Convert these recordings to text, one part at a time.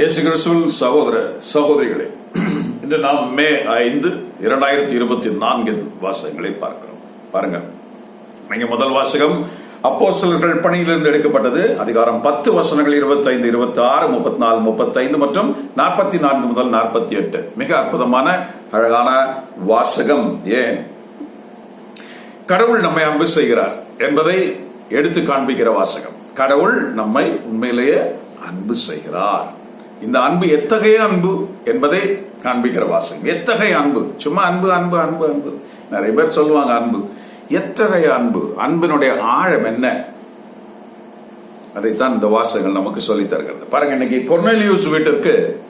இயேசு கிறிஸ்துவில் சகோதர சகோதரிகளே இன்று நாம் மே ஐந்து இரண்டாயிரத்தி இருபத்தி நான்கின் வாசகங்களை பார்க்கிறோம். பாருங்க. நீங்க முதல் வாசகம் அப்போ சிலர்கள் பணியிலிருந்து எடுக்கப்பட்டது அதிகாரம் பத்து வசனங்கள் இருபத்தைந்து இருபத்தி ஆறு முப்பத்தி நாலு முப்பத்தைந்து மற்றும் நாற்பத்தி நான்கு முதல் நாற்பத்தி எட்டு. மிக அற்புதமான அழகான வாசகம். ஏன்? கடவுள் நம்மை அன்பு செய்கிறார் என்பதை எடுத்து காண்பிக்கிற வாசகம். கடவுள் நம்மை உண்மையிலேயே அன்பு செய்கிறார். இந்த அன்பு எத்தகைய அன்பு என்பதை காண்பிக்கிற வாசகம். எத்தகைய அன்பு? சும்மா அன்பு அன்பு அன்பு அன்பு. நிறைய பேர் சொல்லுவாங்க அன்பு. எத்தகைய அன்பு? அன்பினுடைய ஆழம் என்ன? அதைத்தான் இந்த வாசகங்கள் நமக்கு சொல்லித் தருகிறது. பாருங்க இன்னைக்கு கொர்னலியூஸ் வீட்டிற்கு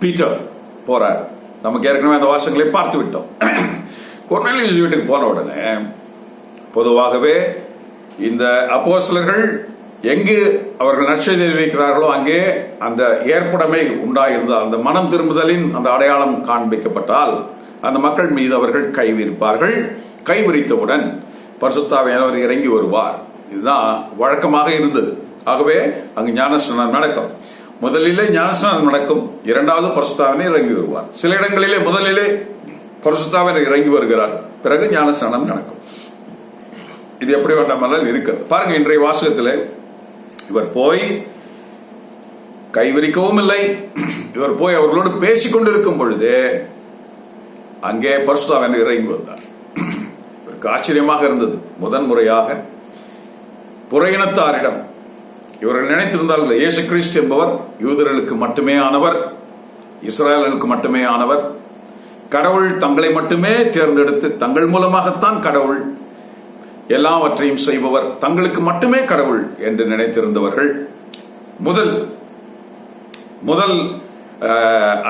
பீட்டர் போறார். நமக்கு ஏற்கனவே அந்த வாசகங்களை பார்த்து விட்டோம். கொர்னலியூஸ் வீட்டுக்கு போன உடனே பொதுவாகவே இந்த அப்போசலர்கள் எங்கு அவர்கள் நற்செய்தி வைக்கிறார்களோ அங்கே அந்த ஏற்படமே உண்டாயிருந்தால் அந்த மனம் திரும்புதலின் அந்த அடையாளம் காண்பிக்கப்பட்டால் அந்த மக்கள் மீது அவர்கள் கைவிரிப்பார்கள். கைவிரித்தவுடன் பரிசுத்தாவியானவர் இறங்கி வருவார். இதுதான் வழக்கமாக இருந்தது. ஆகவே அங்கு ஞானஸ்நானம் நடக்கும். முதலிலே ஞானஸ்நானம் நடக்கும். இரண்டாவது பரிசுத்தாவினை இறங்கி வருவார். சில இடங்களிலே முதலிலே பரிசுத்தாவினர் இறங்கி வருகிறார். பிறகு ஞானஸ்நானம் நடக்கும். இது எப்படி வேண்டாமல் இருக்கிறது. பாருங்க இன்றைய வாசகத்தில் இவர் போய் கைவிரிக்கவும் இல்லை. இவர் போய் அவர்களோடு பேசிக் கொண்டிருக்கும் பொழுது அங்கே பரிசுத்தாவன் இறங்கி வந்தார். இவருக்கு ஆச்சரியமாக இருந்தது. முதன் முறையாக புறையினத்தாரிடம் இவர்கள் நினைத்திருந்தார்கள் இயேசு கிறிஸ்து என்பவர் யூதர்களுக்கு மட்டுமே ஆனவர் இஸ்ராயலுக்கு மட்டுமே ஆனவர். கடவுள் தங்களை மட்டுமே தேர்ந்தெடுத்து தங்கள் மூலமாகத்தான் கடவுள் எல்லாவற்றையும் செய்பவர் தங்களுக்கு மட்டுமே கடவுள் என்று நினைத்திருந்தவர்கள். முதல் முதல்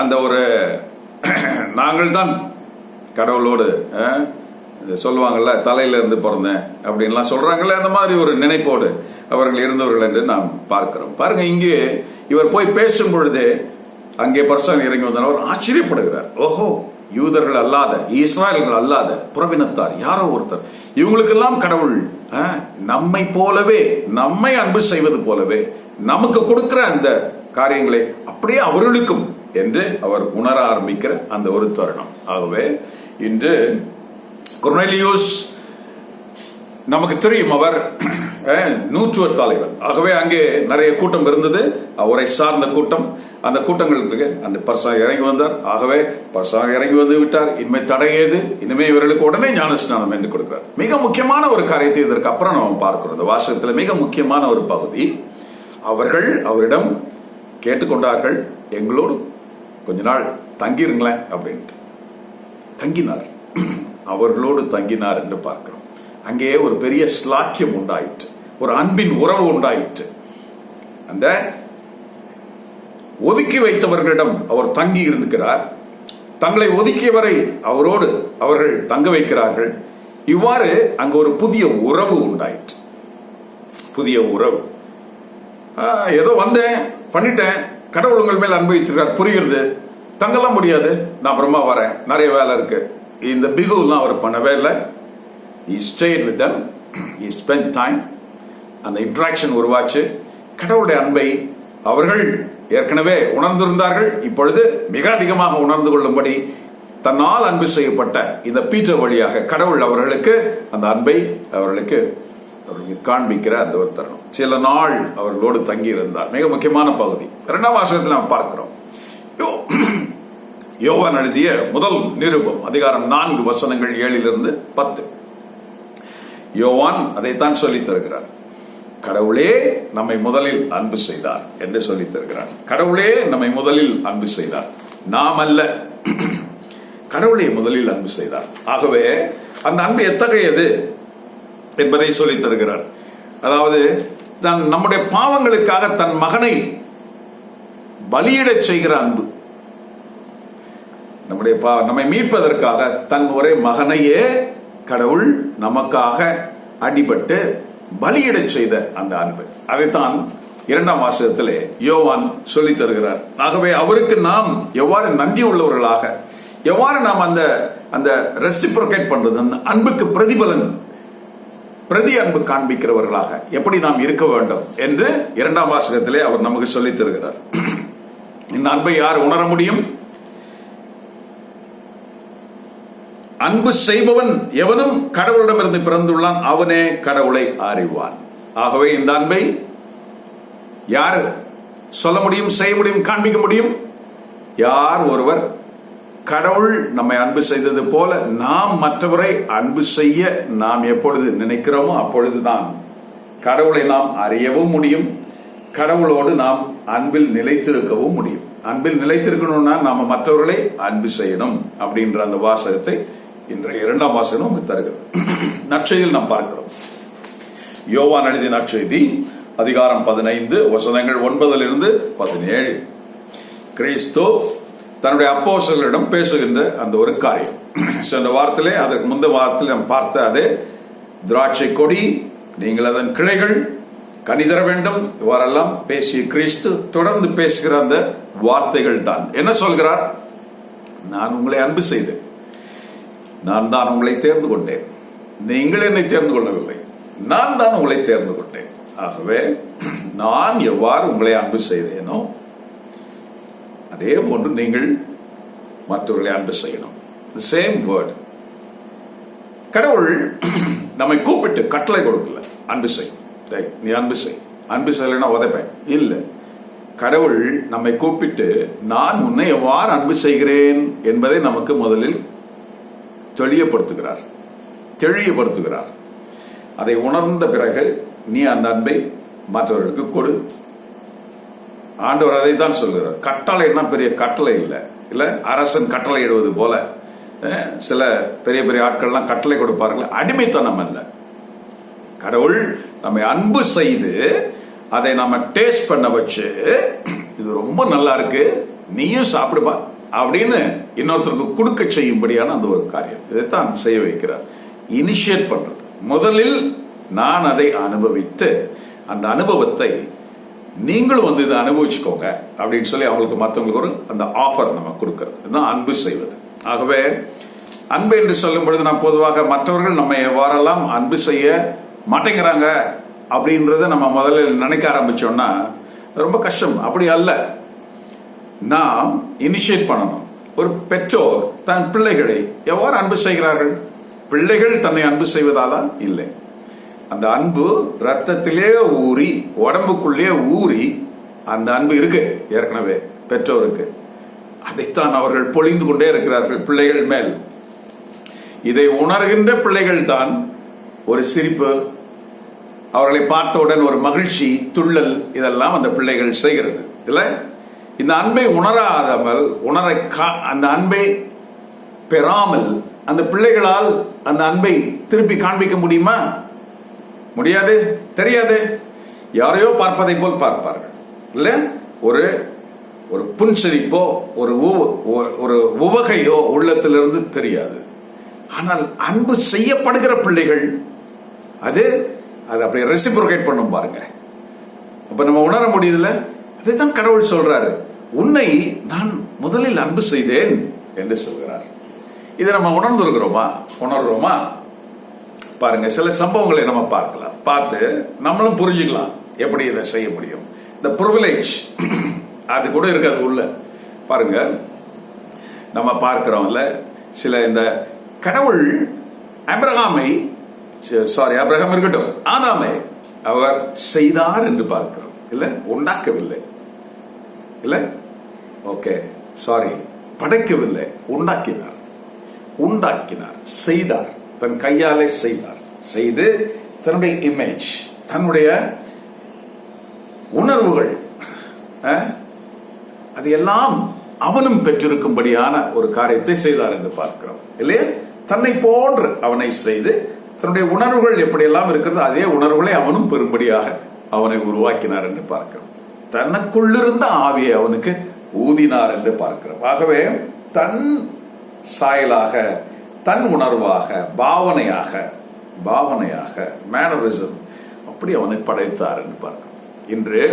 அந்த ஒரு நாங்கள் தான் கடவுளோடு சொல்லுவாங்கள்ல இது சொல்லுவாங்கல்ல தலையில இருந்து பிறந்தேன் அப்படின்லாம் சொல்றாங்கல்ல அந்த மாதிரி ஒரு நினைப்போடு அவர்கள் இருந்தவர்கள் என்று நாம் பார்க்கிறோம். பாருங்க இங்கே இவர் போய் பேசும் பொழுது அங்கே பர்சன் இறங்கி வந்தவர் ஆச்சரியப்படுகிறார். ஓஹோ யூதர்கள் அல்லாத இஸ்ராயல்கள் அல்லாத புறவினத்தார் யாரோ ஒருத்தர். இவங்களுக்கெல்லாம் கடவுள் நம்மை போலவே நம்மை அன்பு செய்வது போலவே நமக்கு கொடுக்கிற அந்த காரியங்களை அப்படியே அவர்களுக்கும் என்று அவர் உணர ஆரம்பிக்கிற அந்த ஒரு தருணம். ஆகவே இன்று கொர்னேலியூஸ் நமக்கு தெரியும் அவர் நூற்றுவர் தலைவர் ஆகவே அங்கே நிறைய கூட்டம் இருந்தது. அவரை சார்ந்த கூட்டம். அந்த கூட்டங்களுக்கு அந்த பர்சா இறங்கி வந்தார். ஆகவே பர்சா இறங்கி வந்து விட்டார். இனிமே தடையேது இனிமே இவர்களுக்கு உடனே ஞானஸ்நானம் என்று கொடுக்கிறார். மிக முக்கியமான ஒரு காரியத்தை இதற்கு அப்புறம் நம்ம பார்க்கிறோம். இந்த வாசகத்தில் மிக முக்கியமான ஒரு பகுதி. அவர்கள் அவரிடம் கேட்டுக்கொண்டார்கள். எங்களோடு கொஞ்ச நாள் தங்கிருங்களேன் அப்படின்ட்டு. தங்கினார். அவர்களோடு தங்கினார் என்று பார்க்கிறோம். அங்கே ஒரு பெரிய ஸ்லாக்கியம் உண்டாயிற்று. ஒரு அன்பின் உறவு உண்டாயிற்று. அந்த ஒதுக்கி வைத்தவர்களிடம் அவர் தங்கி இருக்கிறார் தங்களை ஒதுக்கியவரை அவரோடு அவர்கள் தங்க வைக்கிறார்கள். இவ்வாறு அங்கு ஒரு புதிய உறவு உண்டாயிற்று. புதிய உறவு. ஏதோ வந்தேன் பண்ணிட்டேன். கடவுள் உங்கள் மேல் அன்பு புரிகிறது. தங்கலாம் முடியாது. நான் அப்புறமா வரேன். நிறைய வேலை இருக்கு. இந்த பிகுலாம் அவர் பண்ணவே இல்லை. I stayed with them. I spent time அந்த இன்ட்ராக்ஷன் உருவாச்சு. கடவுளுடைய அன்பை அவர்கள் ஏற்கனவே உணர்ந்திருந்தார்கள் இப்பொழுது மிக அதிகமாக உணர்ந்து கொள்ளும்படி தன்னால் அன்பு செய்யப்பட்ட இந்த பீட்டர் வழியாக கடவுள் அவர்களுக்கு அந்த அன்பை அவர்களுக்கு அவர்களுக்கு காண்பிக்கிற அந்த ஒரு தருணம். சில நாள் அவர்களோடு தங்கி இருந்தார் மிக முக்கியமான பகுதி. இரண்டாம் வாசகத்தில் நாம் பார்க்கிறோம். யோ- யோவான் எழுதிய முதல் நிருபம் அதிகாரம் நான்கு வசனங்கள் ஏழிலிருந்து பத்து. யோவான் அதைத்தான் சொல்லித் தருகிறார். கடவுளே நம்மை முதலில் அன்பு செய்தார் என்று சொல்லித் தருகிறார் கடவுளே நம்மை முதலில் அன்பு செய்தார். நாம் அல்ல கடவுளை முதலில் அன்பு செய்தார். ஆகவே அந்த அன்பு எத்தகையது என்பதை சொல்லித் தருகிறார் அதாவது தன் நம்முடைய பாவங்களுக்காக தன் மகனை பலியிடச் செய்கிற அன்பு. நம்முடைய பா- நம்மை மீட்பதற்காக தன் ஒரே மகனையே கடவுள் நமக்காக அடிபட்டு பலியிடச் செய்த அந்த அன்பு. அதைத்தான் இரண்டாம் வாசகத்திலே யோவான் சொல்லித் தருகிறார். ஆகவே அவருக்கு நாம் எவ்வாறு நன்றி உள்ளவர்களாக எவ்வாறு நாம் அந்த அந்த ரெசிப்ரோகேட் பண்றது அந்த அன்புக்கு பிரதிபலன் பிரதி அன்பு காண்பிக்கிறவர்களாக எப்படி நாம் இருக்க வேண்டும் என்று இரண்டாம் வாசகத்திலே அவர் நமக்கு சொல்லித் தருகிறார். இந்த அன்பை யார் உணர முடியும்? அன்பு செய்பவன் எவனும் கடவுளிடமிருந்து பிறந்துள்ளான் அவனே கடவுளை அறிவான். ஆகவே இந்த அன்பை யார் சொல்ல முடியும் செய்ய முடியும் காண்பிக்க முடியும்? யார் ஒருவர் கடவுள் நம்மை அன்பு செய்தது போல நாம் மற்றவரை அன்பு செய்ய நாம் எப்பொழுது நினைக்கிறோமோ அப்பொழுதுதான் கடவுளை நாம் அறியவும் முடியும் கடவுளோடு நாம் அன்பில் நிலைத்திருக்கவும் முடியும். அன்பில் நிலைத்திருக்கணும்னா நாம மற்றவர்களை அன்பு செய்யணும் அப்படின்ற அந்த வாசகத்தை இன்றைய இரண்டாம் வாசனம் தருகிறது. நற்செய்தியில் நாம் பார்க்கிறோம். யோவான் எழுதிய நற்செய்தி அதிகாரம் பதினைந்து வசனங்கள் ஒன்பதிலிருந்து பதினேழு. கிறிஸ்து தன்னுடைய அப்போசர்களிடம் பேசுகின்ற அந்த ஒரு காரியம். சென்ற வாரத்திலே அதற்கு முந்த வாரத்தில் நாம் பார்த்த அதே திராட்சை கொடி நீங்கள் அதன் கிளைகள் கனி தர வேண்டும். இவ்வாறெல்லாம் பேசிய கிறிஸ்து தொடர்ந்து பேசுகிற அந்த வார்த்தைகள் தான். என்ன சொல்கிறார்? நான் உங்களை அன்பு செய்தேன். நான் தான் உங்களை தேர்ந்து கொண்டேன். நீங்கள் என்னை தேர்ந்து கொள்ளவில்லை. நான் தான் உங்களை தேர்ந்து கொண்டேன். ஆகவே நான் எவ்வாறு உங்களை அன்பு செய்தேனோ அதே போன்று நீங்கள் மற்றவர்களை அன்பு செய்யணும். சேம் வேர்டு கடவுள் நம்மை கூப்பிட்டு கட்டளை கொடுக்கல. அன்பு செய். நீ அன்பு செய். அன்பு செய்யலைன்னா உதைப்பேன். இல்ல. கடவுள் நம்மை கூப்பிட்டு நான் உன்னை எவ்வாறு அன்பு செய்கிறேன் என்பதை நமக்கு முதலில் தெளியப்படுத்துகிறார் தெளியப்படுத்துகிறார் அதை உணர்ந்த பிறகு நீ அந்த அன்பை மற்றவர்களுக்கு கொடு. ஆண்டவர் அதை தான் சொல்கிறார். கட்டளை என்ன? பெரிய கட்டளை இல்லை. இல்லை அரசன் கட்டளை இடுவது போல சில பெரிய பெரிய ஆட்கள்லாம் கட்டளை கொடுப்பார்கள் அடிமைத்தனம் அல்ல. கடவுள் நம்மை அன்பு செய்து அதை நம்ம டேஸ்ட் பண்ண வச்சு இது ரொம்ப நல்லா இருக்கு. நீயும் சாப்பிடுப்பா. அப்படின்னு இன்னொருத்தருக்கு கொடுக்க செய்யும்படியான அந்த ஒரு காரியம். இதைத்தான் செய்ய வைக்கிறார். இனிஷியேட் பண்றது. முதலில் நான் அதை அனுபவித்து அந்த அனுபவத்தை நீங்களும் வந்து இதை அனுபவிச்சுக்கோங்க அப்படின்னு சொல்லி அவங்களுக்கு மற்றவங்களுக்கு ஒரு அந்த ஆஃபர் நம்ம கொடுக்கறது. இதுதான் அன்பு செய்வது. ஆகவே அன்பு என்று சொல்லும் பொழுது நான் பொதுவாக மற்றவர்கள் நம்ம எவ்வாறெல்லாம் அன்பு செய்ய மாட்டேங்கிறாங்க அப்படின்றத நம்ம முதல்ல நினைக்க ஆரம்பிச்சோம்னா ரொம்ப கஷ்டம். அப்படி அல்ல. நாம் இனிஷியேட் பண்ணணும். ஒரு பெற்றோர் தன் பிள்ளைகளை எவ்வாறு அன்பு செய்கிறார்கள்? பிள்ளைகள் தன்னை அன்பு செய்வதாலா? இல்லை. அந்த அன்பு ரத்தத்திலே ஊறி உடம்புக்குள்ளே ஊறி அந்த அன்பு இருக்கு ஏற்கனவே பெற்றோருக்கு. அதைத்தான் அவர்கள் பொழிந்து கொண்டே இருக்கிறார்கள் பிள்ளைகள் மேல். இதை உணர்கின்ற பிள்ளைகள் தான் ஒரு சிரிப்பு அவர்களை பார்த்தவுடன் ஒரு மகிழ்ச்சி துள்ளல் இதெல்லாம் அந்த பிள்ளைகள் செய்கிறது. இல்லை? இந்த அன்பை உணராதமல் உணர கா- அந்த அன்பை பெறாமல் அந்த பிள்ளைகளால் அந்த அன்பை திருப்பி காண்பிக்க முடியுமா? முடியாது தெரியாது. யாரையோ பார்ப்பதை போல் பார்ப்பார்கள். இல்ல ஒரு ஒரு புன்சிரிப்போ ஒரு ஒரு- உவகையோ உள்ளத்திலிருந்து தெரியாது. ஆனால் அன்பு செய்யப்படுகிற பிள்ளைகள் அது அது அப்படியே ரெசிப்ரோகேட் பண்ணும் பாருங்க. அப்ப நம்ம உணர முடியுதுல அதுதான் கடவுள் சொல்றாரு. உன்னை நான் முதலில் அன்பு செய்தேன் என்று சொல்கிறார். இதை நம்ம உணர்ந்துருக்கிறோமா? உணர்றோமா? பாருங்க சில சம்பவங்களை நம்ம பார்க்கலாம். பார்த்து நம்மளும் புரிஞ்சுக்கலாம் எப்படி இதை செய்ய முடியும். இந்த ப்ரிவிலேஜ் அது கூட இருக்காது உள்ள. பாருங்க நம்ம பார்க்கிறோம்ல சில இந்த கடவுள் அப்ரஹாமை சாரி அப்ரஹாம் இருக்கட்டும் ஆதாமை அவர் செய்தார் என்று பார்க்கிறோம். இல்ல உண்டாக்கவில்லை. இல்ல ஓகே சாரி படைக்கவில்லை. உண்டாக்கினார். உண்டாக்கினார். செய்தார். தன் கையாலே செய்தார். செய்து தன்னுடைய இமேஜ் தன்னுடைய உணர்வுகள் அது எல்லாம் அவனும் பெற்றிருக்கும்படியான ஒரு காரியத்தை செய்தார் என்று பார்க்கிறோம். இல்லையா? தன்னை போன்று அவனை செய்து தன்னுடைய உணர்வுகள் எப்படியெல்லாம் இருக்கிறது அதே உணர்வுகளை அவனும் பெறும்படியாக அவனை உருவாக்கினார் என்று பார்க்கிறோம். தனக்குள்ளிருந்த ஆவியை அவனுக்கு ஊதினார் என்று பார்க்கிறோம். ஆகவே தன் சாயலாக தன் உணர்வாக பாவனையாக பாவனையாக மேனரிசம் அப்படி அவனை படைத்தார் என்று பார்க்கிறோம். இன்று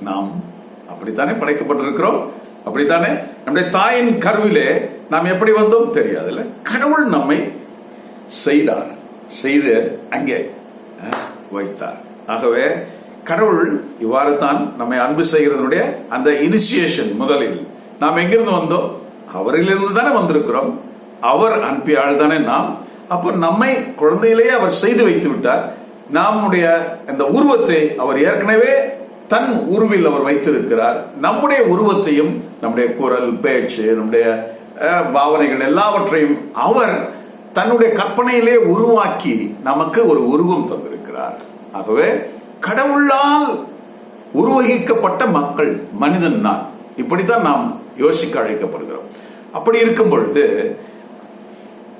நாம் அப்படித்தானே படைக்கப்பட்டிருக்கிறோம்? அப்படித்தானே? நம்முடைய தாயின் கருவிலே நாம் எப்படி வந்தோம் தெரியாதுல்ல? கடவுள் நம்மை செய்தார். செய்து அங்கே அஹ், வைத்தார். ஆகவே கடவுள் இவ்வாறு தான் நம்மை அன்பு செய்கிறதுடைய அந்த இனிஷியேஷன் முதலில். நாம் எங்கிருந்து வந்தோம்? அவரிலிருந்து தானே வந்திருக்கிறோம். அவர் அனுப்பிய ஆள் தானே நாம். அப்ப நம்மை குழந்தையிலேயே அவர் செய்து வைத்து விட்டார் நம்முடைய அந்த உருவத்தை அவர் ஏற்கனவே தன் உருவில் அவர் வைத்திருக்கிறார். நம்முடைய உருவத்தையும் நம்முடைய குரல் பேச்சு நம்முடைய அஹ், பாவனைகள் எல்லாவற்றையும் அவர் தன்னுடைய கற்பனையிலே உருவாக்கி நமக்கு ஒரு உருவம் தந்திருக்கிறார். ஆகவே கடவுளால் உருவகிக்கப்பட்ட மக்கள் மனிதன் நான். இப்படித்தான் நாம் யோசிக்க அழைக்கப்படுகிறோம். அப்படி இருக்கும் பொழுது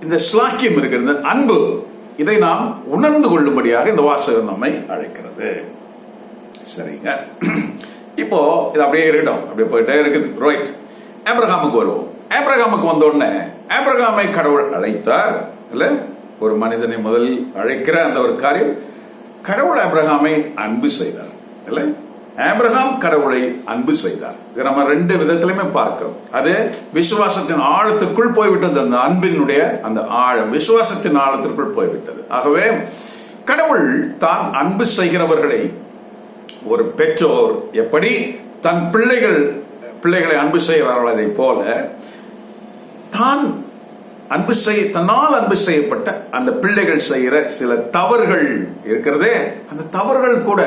இந்த ஸ்லாக்கியம் இருக்கிற இந்த அன்பு இதை நாம் உணர்ந்து கொள்ளும்படியாக இந்த வாசகம் நம்மை அழைக்கிறது. சரிங்க. இப்போ இது அப்படியே இருக்கட்டும். அப்படியே போயிட்டே இருக்குது. ரைட் ஆபிரகாமுக்கு வருவோம். ஆப்ரகாமுக்கு வந்த உடனே ஆப்ரகாமை கடவுள் அழைத்தார். இல்ல ஒரு மனிதனை முதலில் அழைக்கிற அந்த ஒரு காரியம் கடவுள் ஆப்ரஹாமை அன்பு செய்தார் இல்ல? ஆப்ரஹாம் கடவுளை அன்பு செய்தார். இது நம்ம ரெண்டு விதத்திலுமே பார்க்கிறோம். அது விசுவாசத்தின் ஆழத்திற்குள் போய்விட்டது அந்த அன்பினுடைய அந்த ஆழம். விசுவாசத்தின் ஆழத்திற்குள் போய்விட்டது. ஆகவே கடவுள் தான் அன்பு செய்கிறவர்களை ஒரு பெற்றோர் எப்படி தன் பிள்ளைகள் பிள்ளைகளை அன்பு செய்கிறார்கள் அதை போல தான் அன்பு செய்ய தன்னால் அன்பு செய்யப்பட்ட அந்த பிள்ளைகள் செய்கிற சில தவறுகள் இருக்கிறதே அந்த தவறுகள் கூட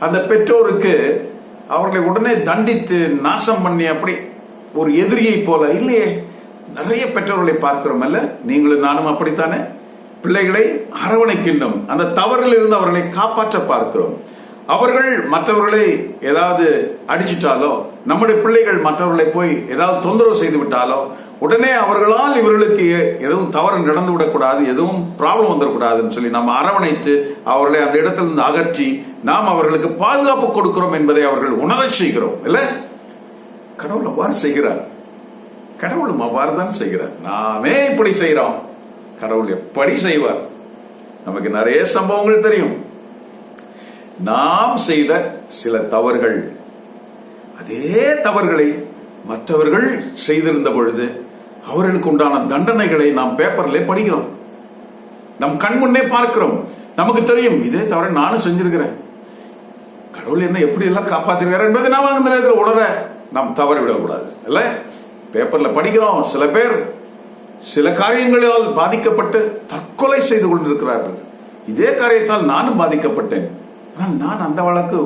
அந்த பெற்றோருக்கு அவர்களை உடனே தண்டித்து நாசம் பண்ணி அப்படி ஒரு எதிரியை போல இல்லையே நிறைய பெற்றோர்களை பார்க்கிறோம் அல்ல நீங்களும் நானும் அப்படித்தானே? பிள்ளைகளை அரவணைக்கின்றோம். அந்த தவறில் இருந்து அவர்களை காப்பாற்ற பார்க்கிறோம். அவர்கள் மற்றவர்களை ஏதாவது அடிச்சிட்டாலோ நம்முடைய பிள்ளைகள் மற்றவர்களை போய் ஏதாவது தொந்தரவு செய்து விட்டாலோ உடனே அவர்களால் இவர்களுக்கு எதுவும் தவறு நடந்து விடக்கூடாது எதுவும் ப்ராப்ளம் வந்துடக்கூடாதுன்னு சொல்லி நம்ம அரவணைத்து அவர்களை அந்த இடத்திலிருந்து அகற்றி நாம் அவர்களுக்கு பாதுகாப்பு கொடுக்கிறோம் என்பதை அவர்கள் உணரச் செய்கிறோம். இல்ல? கடவுள் அவ்வாறு செய்கிறார். கடவுளும் அவ்வாறு தான் செய்கிறார். நாமே இப்படி செய்கிறோம் கடவுள் எப்படி செய்வார்? நமக்கு நிறைய சம்பவங்கள் தெரியும். நாம் செய்த சில தவறுகள். அதே தவறுகளை மற்றவர்கள் செய்திருந்த பொழுது அவர்களுக்கு உண்டான தண்டனைகளை நாம் பேப்பர்ல படிக்கிறோம். நம் கண் முன்னே பார்க்கிறோம். நமக்கு தெரியும் இதே தவிர நானும் செஞ்சிருக்கிறேன். கடவுள் என்ன எப்படி எல்லாம் காப்பாத்திருக்காரு என்பதை நாம் அந்த நேரத்தில் உணர நாம் தவற விடக்கூடாது இல்ல பேப்பர்ல படிக்கிறோம் சில பேர் சில காரியங்களால் பாதிக்கப்பட்டு தற்கொலை செய்து கொண்டிருக்கிறார்கள். இதே காரியத்தால் நானும் பாதிக்கப்பட்டேன். நான் அந்த வழக்கு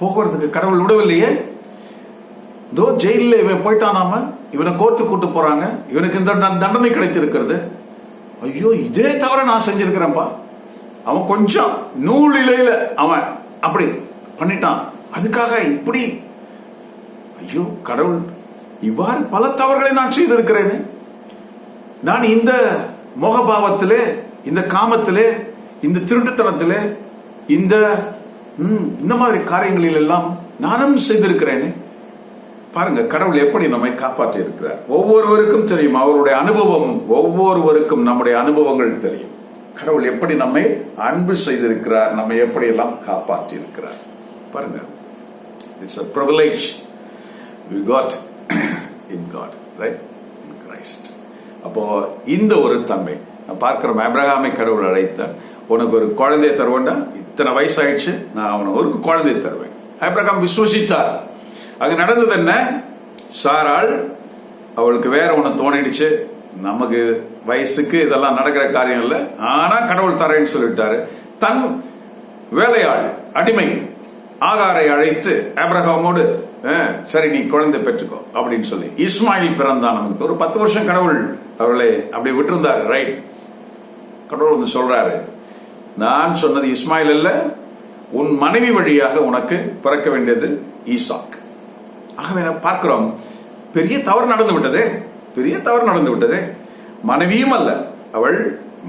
போகிறதுக்கு கடவுள் விடவில்லையே. தோ ஜெயிலில் இவன் போயிட்டானாம இவனை கோர்ட்டு கூட்டு போறாங்க. இவனுக்கு இந்த தண்டனை கிடைத்திருக்கிறது. ஐயோ இதே தவிர நான் செஞ்சிருக்கிறேன்ப்பா. அவன் கொஞ்சம் நூல் இலையில அவன் அப்படி பண்ணிட்டான். அதுக்காக இப்படி. ஐயோ கடவுள் இவ்வாறு பல தவறுகளை நான் செய்திருக்கிறேனே. நான் இந்த மோகபாவத்திலே இந்த காமத்திலே இந்த திருட்டுத்தனத்திலே இந்த ம், இந்த மாதிரி காரியங்களில் எல்லாம் நானும் செய்திருக்கிறேனே. பாருங்க கடவுள் எப்படி நம்மை காப்பாற்றி இருக்கிறார் ஒவ்வொருவருக்கும் தெரியும் அவருடைய அனுபவம் ஒவ்வொருவருக்கும் நம்முடைய அனுபவங்கள் தெரியும். கடவுள் எப்படி நம்மை அன்பு செய்திருக்கிறார் நம்மை எப்படி எல்லாம் காப்பாற்றி இருக்கிறார் பாருங்க it's a privilege we got in God right in Christ அப்போ இந்த ஒரு தன்மை. நான் பார்க்கிறோம் அப்ரஹாமை கடவுள் அழைத்தார். உனக்கு ஒரு குழந்தையை தருவோண்டா? இத்தனை வயசாயிடுச்சு நான் அவனை ஒரு குழந்தையை தருவேன். ஆபிரகாம் விசுவசித்தார். அங்க நடந்தது என்ன? சாராள் அவளுக்கு வேற ஒண்ணு தோணிடுச்சு. நமக்கு வயசுக்கு இதெல்லாம் நடக்கிற காரியம் இல்லை. ஆனா கடவுள் தரேன்னு சொல்லிட்டாரு. தன் வேலையாள் அடிமை ஆகாரை அழைத்து ஆபிரகாமோடு சரி நீ குழந்தை பெற்றுக்கோ அப்படின்னு சொல்லி. இஸ்மாயில் பிறந்தான் நமக்கு. ஒரு பத்து வருஷம் கடவுள் அவர்களை அப்படி விட்டுருந்தாரு. ரைட். கடவுள் வந்து சொல்றாரு நான் சொன்னது இஸ்மாயில் அல்ல உன் மனைவி வழியாக உனக்கு பிறக்க வேண்டியது ஈசாக். ஆகவே நான் பார்க்கிறோம் பெரிய தவறு நடந்து விட்டதே பெரிய தவறு நடந்து விட்டதே. மனைவியும் அல்ல அவள்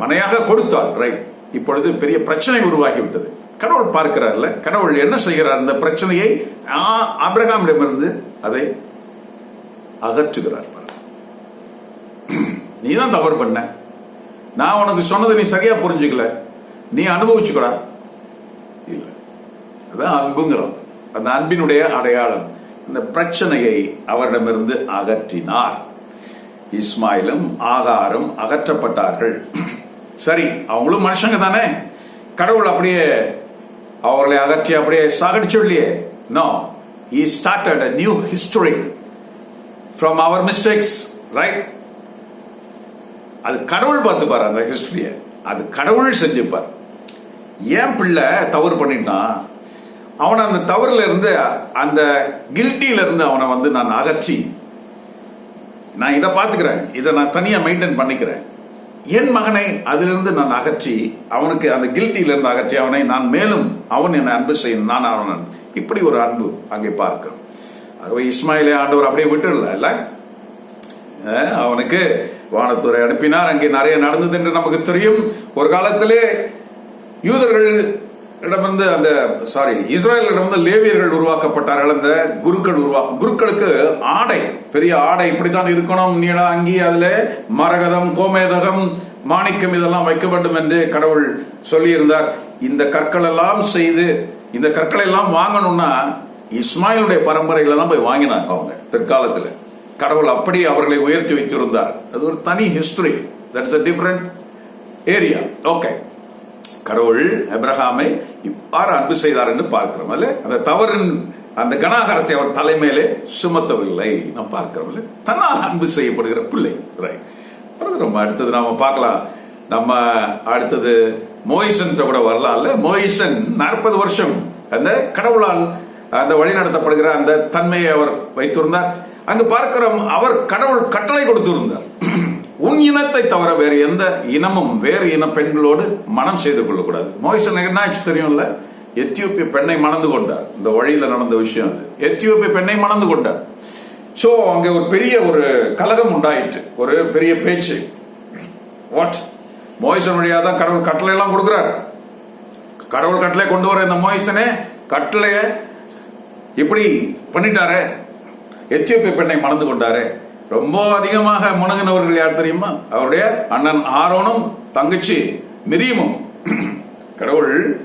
மனையாக கொடுத்தாள் ரைட் இப்பொழுது பெரிய பிரச்சனை உருவாகி விட்டது கடவுள் பார்க்கிறார்ல கடவுள் என்ன செய்கிறார்? இந்த பிரச்சனையை அப்ரகாமிடமிருந்து அதை அகற்றுகிறார் நீ தான் தவறு பண்ண. நான் உனக்கு சொன்னதை நீ சரியா புரிஞ்சுக்கல. நீ அனுபவிச்சுக்கூடா. இல்ல. அதான் அன்புங்கிறோம் அந்த அன்பினுடைய அடையாளம். இந்த பிரச்சனையை அவரிடமிருந்து அகற்றினார். இஸ்மாயிலும் ஆகாரும் அகற்றப்பட்டார்கள். சரி அவங்களும் மனுஷங்க தானே? கடவுள் அப்படியே அவர்களை அகற்றி அப்படியே சாகடிச்சுள்ளியே no he started a new history from our mistakes right? அது கடவுள் பார்த்துப்பார் அந்த ஹிஸ்டரிய அது கடவுள் செஞ்சுப்பார். ஏன் பிள்ளை தவறு பண்ணிட்டான்? அவனை அந்த தவறுல இருந்து அந்த கில்ட்டியில இருந்து அவனை வந்து நான் அகற்றி நான் இதை பார்த்துக்கிறேன். இதை நான் தனியாக மெயின்டைன் பண்ணிக்கிறேன். என் மகனை அதிலிருந்து நான் அகற்றி அவனுக்கு அந்த கில்ட்டில இருந்து அகற்றி அவனை நான் மேலும் அவன் என்னை அன்பு செய்யும் நான் அவன் இப்படி ஒரு அன்பு அங்கே பார்க்கிறோம். ஆகவே இஸ்மாயிலே ஆண்டவர் அப்படியே விட்டுடல இல்ல? அவனுக்கு வானத்துறை அனுப்பினார். அங்கே நிறைய நடந்தது என்று நமக்கு தெரியும். ஒரு காலத்திலே யூதர்களிடமிருந்து அந்த சாரி இஸ்ரேலிடமிருந்து லேவியர்கள் உருவாக்கப்பட்டார்கள். அந்த குருக்கள் உருவா குருக்களுக்கு ஆடை பெரிய ஆடை இப்படித்தான் இருக்கணும். நீள அங்கி அதுல மரகதம் கோமேதகம் மாணிக்கம் இதெல்லாம் வைக்க வேண்டும் என்று கடவுள் சொல்லியிருந்தார். இந்த கற்கள் எல்லாம் செய்து இந்த கற்களை எல்லாம் வாங்கணும்னா இஸ்மாயிலுடைய பரம்பரையில தான் போய் வாங்கினாங்க அவங்க பிற்காலத்தில். கடவுள் அப்படி அவர்களை உயர்த்தி வைத்திருந்தார். அது ஒரு தனி history that's a different area okay கடவுள் எப்ரஹாமை இவ்வாறு அன்பு செய்தார் என்று பார்க்கிறோம் அல்ல? அந்த தவறின் அந்த கனாகரத்தை அவர் தலைமையிலே சுமத்தவில்லை. நாம் பார்க்கிறோம் இல்லை தன்னால் அன்பு செய்யப்படுகிற பிள்ளை. ரைட் ரொம்ப அடுத்தது நாம பார்க்கலாம். நம்ம அடுத்தது மோயிசன் கூட வரலாம் இல்ல மோயிசன் நாற்பது வருஷம். அந்த கடவுளால் அந்த வழி நடத்தப்படுகிற அந்த தன்மையை அவர் வைத்திருந்தார். அங்கு பார்க்கிறோம் அவர் கடவுள் கட்டளை கொடுத்திருந்தார். உன் இனத்தை தவிர வேறு எந்த இனமும் வேறு இன பெண்களோடு மனம் செய்து கொள்ளக்கூடாது. மோயிசன் என்னாச்சு தெரியும்ல? எத்தியோப்பிய பெண்ணை மணந்து கொண்டார். இந்த வழியில நடந்த விஷயம் அது. எத்தியோப்பிய பெண்ணை மணந்து கொண்டார். சோ அங்க ஒரு பெரிய ஒரு கலகம் உண்டாயிட்டு ஒரு பெரிய பேச்சு. வாட் மோயிசன் வழியா தான் கடவுள் கட்டளை எல்லாம் கொடுக்கிறார். கடவுள் கட்டளை கொண்டு வர இந்த மோயிசனே கட்டளைய இப்படி பண்ணிட்டாரு. எத்தியோப்பிய பெண்ணை மணந்து கொண்டாரு. ரொம்ப அதிகமாக முணங்கினவர்கள் யார் தெரியுமா? அவருடைய அண்ணன் ஆரோனும் தங்கச்சி மிரியமும் கடவுள்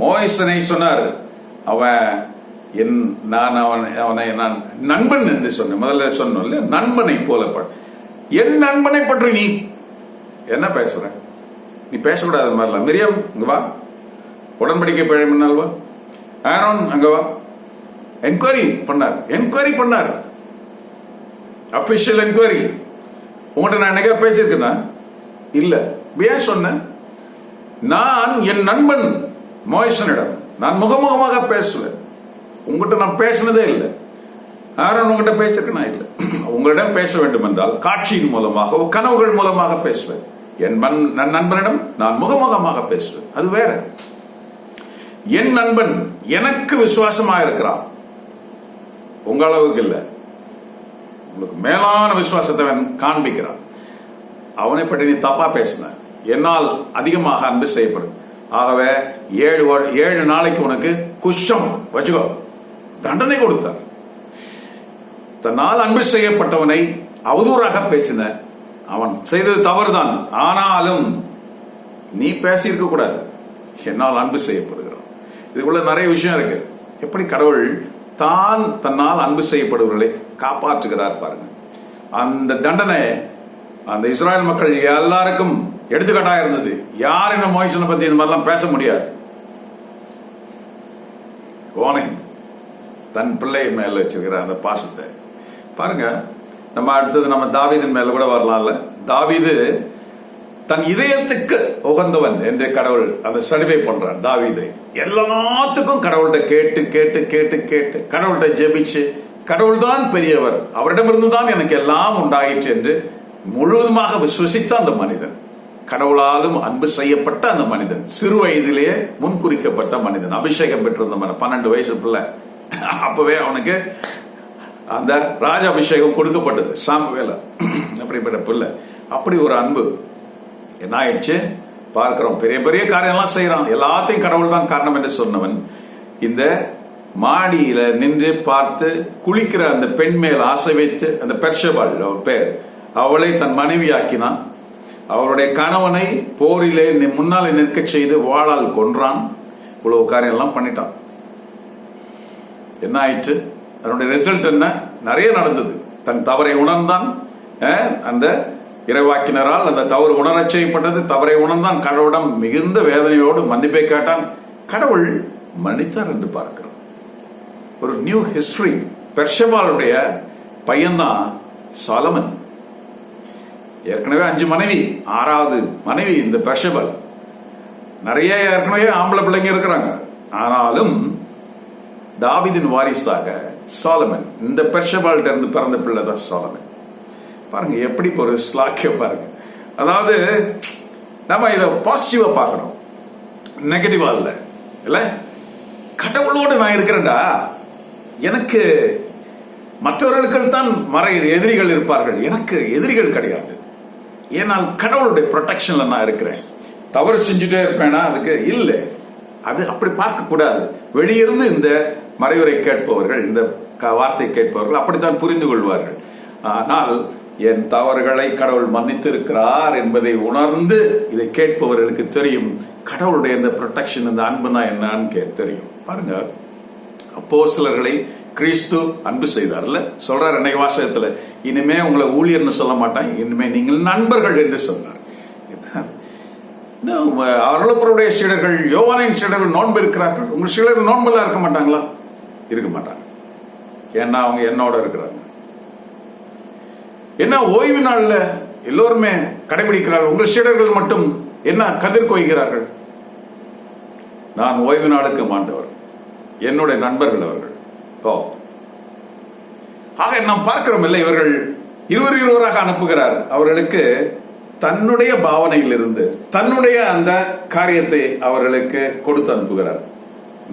மோயிசனை சொன்னார். அவன் என் நான் அவன் அவனை நான் நண்பன் என்று சொன்னேன். முதல்ல சொன்னோம்ல நண்பனை போல என் நண்பனை பற்றி நீ என்ன பேசுற? நீ பேசக்கூடாது மாதிரிலாம். மிரியம் இங்க வா. உடன்படிக்கை பிழை முன்னால் வா. ஆரோன் அங்க வா. என்கொயரி பண்ணார். என்கொயரி பண்ணார். அபிஷியல் என்கொயரி உங்கள்கிட்ட நான் என்னைக்கா பேசியிருக்கேன்னா இல்ல. ஏன் சொன்னேன் நான் என் நண்பன் மோயசனிடம் நான் முகமுகமாக பேசுவேன். உங்ககிட்ட நான் பேசினதே இல்லை. ஆரோன் உங்ககிட்ட பேசியிருக்கேனா? இல்லை. உங்களிடம் பேச வேண்டும் என்றால் காட்சியின் மூலமாக கனவுகள் மூலமாக பேசுவேன். என் நன் நண்பனிடம் நான் முகமுகமாக பேசுவேன். அது வேற. என் நண்பன் எனக்கு விசுவாசமா இருக்கிறான். உங்க அளவுக்கு இல்லை. உங்களுக்கு மேலான விசுவாசத்தை அவன் காண்பிக்கிறான். அவனை பற்றி நீ தப்பா பேசின. என்னால் அதிகமாக அன்பு செய்யப்படும். ஆகவே ஏழு ஏழு நாளைக்கு உனக்கு குஷம் வச்சுக்கோ. தண்டனை கொடுத்தார். தன்னால் அன்பு செய்யப்பட்டவனை அவதூறாக பேசின. அவன் செய்தது தவறுதான். ஆனாலும் நீ பேசியிருக்க கூடாது. என்னால் அன்பு செய்யப்படுகிறோம் இதுக்குள்ள நிறைய விஷயம் இருக்கு. எப்படி கடவுள் தான் தன்னால் அன்பு செய்யப்படுவர்களை காப்பாற்றுகிறார் பாருங்க. அந்த தண்டனை அந்த இஸ்ராயல் மக்கள் எல்லாருக்கும் எடுத்துக்காட்டா இருந்தது. யார் என்ன மோயிசனை பத்தி இந்த மாதிரிலாம் பேச முடியாது. ஓனை தன் பிள்ளை மேல வச்சிருக்கிற அந்த பாசத்தை. பாருங்க நம்ம அடுத்தது நம்ம தாவீதின் மேல கூட வரலாம்ல. தாவீது தன் இதயத்துக்கு உகந்தவன் என்று கடவுள் அந்த சர்வே பண்றார் தாவீதை. எல்லாத்துக்கும் கடவுள்கிட்ட கேட்டு கேட்டு கேட்டு கேட்டு. கடவுள்கிட்ட ஜெபிச்சு கடவுள் தான் பெரியவர். அவரிடமிருந்து தான் எனக்கு எல்லாம் உண்டாயிற்று என்று முழுவதுமாக விசுவசித்த அந்த மனிதன். கடவுளாலும் அன்பு செய்யப்பட்ட அந்த மனிதன். சிறு வயதிலேயே முன்குறிக்கப்பட்ட மனிதன். அபிஷேகம் பெற்றிருந்த மனிதன் பன்னெண்டு வயசு பிள்ளை. அப்பவே அவனுக்கு அந்த ராஜ அபிஷேகம் கொடுக்கப்பட்டது. சாமுவேல அப்படிப்பட்ட பிள்ளை. அப்படி ஒரு அன்பு. என்ன ஆயிடுச்சு பார்க்கிறோம். பெரிய பெரிய காரியம்லாம் செய்யறான் எல்லாத்தையும் கடவுள் தான் காரணம் என்று சொன்னவன் இந்த மாடியில நின்று பார்த்து குளிக்கிற அந்த பெண் மேல் ஆசை வைத்து அந்த பெர்ஷபாள் பேர் அவளை தன் மனைவியாக்கினான். அவருடைய கணவனை போரிலே முன்னாலே நிற்க செய்து வாழால் கொன்றான். இவ்வளவு காரியம் எல்லாம் பண்ணிட்டான். என்ன ஆயிற்று அதனுடைய ரிசல்ட் என்ன? நிறைய நடந்தது. தன் தவறை உணர்ந்தான். அந்த இறைவாக்கினரால் அந்த தவறு உணரச் செய்யப்பட்டது. தவறை உணர்ந்தான் கடவுளிடம் மிகுந்த வேதனையோடு மன்னிப்பை கேட்டான். கடவுள் மன்னித்தார் என்று பார்க்கிறோம். ஒரு நியூ ஹிஸ்டரி. பெர்ஷபாலுடைய பையன்தான் சாலமன். ஏற்கனவே அஞ்சு மனைவி ஆறாவது மனைவி இந்த பெர்ஷபல் நிறைய ஏற்கனவே ஆம்பளை பிள்ளைங்க இருக்கிறாங்க. ஆனாலும் தாவிதின் வாரிசாக சாலமன் இந்த பெர்ஷபால்கிட்ட இருந்து பிறந்த பிள்ளை தான் சாலமன். பாருங்க எப்படி ஒரு ஸ்லாக்கிய பாருங்க. அதாவது நம்ம இதை பாசிட்டிவா பார்க்கணும். நெகட்டிவா இல்ல. இல்ல? கடவுளோடு நான் இருக்கிறேன்டா. எனக்கு மற்றவர்களுக்கு தான் மறை எதிரிகள் இருப்பார்கள். எனக்கு எதிரிகள் கிடையாது. ஏன்னால் கடவுளுடைய ப்ரொடெக்ஷன்ல நான் இருக்கிறேன். தவறு செஞ்சுட்டே இருப்பேனா? அதுக்கு இல்லை. அது அப்படி பார்க்க கூடாது. வெளியிருந்து இந்த மறைவுரை கேட்பவர்கள் இந்த வார்த்தை கேட்பவர்கள் அப்படித்தான் புரிந்து கொள்வார்கள். ஆனால் என் தவறுகளை கடவுள் மன்னித்து இருக்கிறார் என்பதை உணர்ந்து இதை கேட்பவர்களுக்கு தெரியும். கடவுளுடைய இந்த ப்ரொடெக்ஷன் இந்த அன்புனா என்னன்னு கே தெரியும். பாருங்க. அப்போ சிலர்களை கிறிஸ்து அன்பு செய்தார்ல. சொல்றார் அன்னைக்கு வாசகத்துல இனிமே உங்களை ஊழியர்னு சொல்ல மாட்டேன். இனிமே நீங்கள் நண்பர்கள் என்று சொன்னார். அருளப்பருடைய சீடர்கள் யோவானின் சீடர்கள் நோன்பு இருக்கிறார்கள். உங்கள் சீடர்கள் நோன்பெல்லாம் இருக்க மாட்டாங்களா? இருக்க மாட்டாங்க. ஏன்னா அவங்க என்னோட இருக்கிறாங்க. என்ன ஓய்வு நாள்ல எல்லோருமே கடைபிடிக்கிறார்கள்? உங்கள் சீடர்கள் மட்டும் என்ன கதிர் கொய்கிறார்கள்? நான் ஓய்வு நாளுக்கு மாண்டவர். என்னுடைய நண்பர்கள் அவர்கள். ஓ ஆக நாம் பார்க்கிறோம் இல்லை இவர்கள் இருவர் இருவராக அனுப்புகிறார். அவர்களுக்கு தன்னுடைய பாவனையிலிருந்து தன்னுடைய அந்த காரியத்தை அவர்களுக்கு கொடுத்து அனுப்புகிறார்.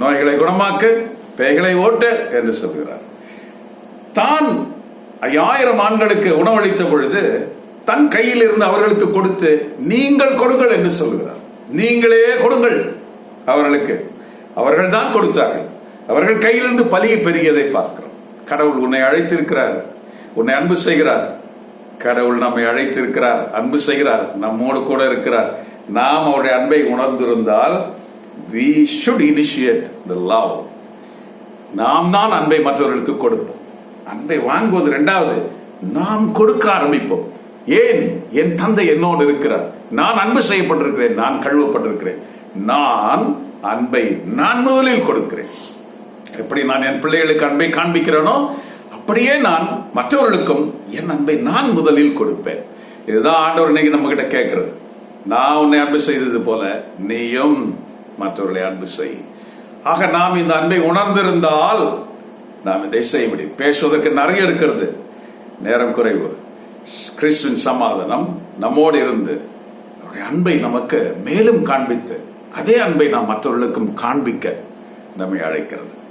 நோய்களை குணமாக்கு பேய்களை ஓட்டு என்று சொல்கிறார். தான் ஐயாயிரம் ஆண்களுக்கு உணவளித்த பொழுது தன் கையில் இருந்து அவர்களுக்கு கொடுத்து நீங்கள் கொடுங்கள் என்று சொல்கிறார். நீங்களே கொடுங்கள் அவர்களுக்கு. அவர்கள் தான் கொடுத்தார்கள். அவர்கள் கையிலிருந்து பலியை பெருகியதை பார்க்கிறோம். கடவுள் உன்னை அழைத்திருக்கிறார். உன்னை அன்பு செய்கிறார். கடவுள் நம்மை அழைத்திருக்கிறார். அன்பு செய்கிறார். நம்மோடு கூட இருக்கிறார். நாம் அவருடைய அன்பை உணர்ந்திருந்தால் we should initiate the love நாம் தான் அன்பை மற்றவர்களுக்கு கொடுப்போம். அன்பை வாங்குவது இரண்டாவது நாம் கொடுக்க ஆரம்பிப்போம். ஏன்? என் தந்தை என்னோடு இருக்கிறார். நான் அன்பு செய்யப்பட்டிருக்கிறேன் நான் கழுவப்பட்டிருக்கிறேன். நான் அன்பை நான் முதலில் கொடுக்கிறேன். எப்படி நான் என் பிள்ளைகளுக்கு அன்பை காண்பிக்கிறேனோ அப்படியே நான் மற்றவர்களுக்கும் என் அன்பை நான் முதலில் கொடுப்பேன். இதுதான் ஆண்டவர் இன்னைக்கு நம்ம கிட்ட கேட்கறது. நான் உன்னை அன்பு செய்தது போல நீயும் மற்றவர்களை அன்பு செய். ஆக நாம் இந்த அன்பை உணர்ந்திருந்தால் நாம் இதை செய்ய முடியும். பேசுவதற்கு நிறைய இருக்கிறது. நேரம் குறைவு. கிறிஸ்துவின் சமாதானம் நம்மோடு இருந்து அவருடைய அன்பை நமக்கு மேலும் காண்பித்து அதே அன்பை நாம் மற்றவர்களுக்கும் காண்பிக்க நம்மை அழைக்கிறது.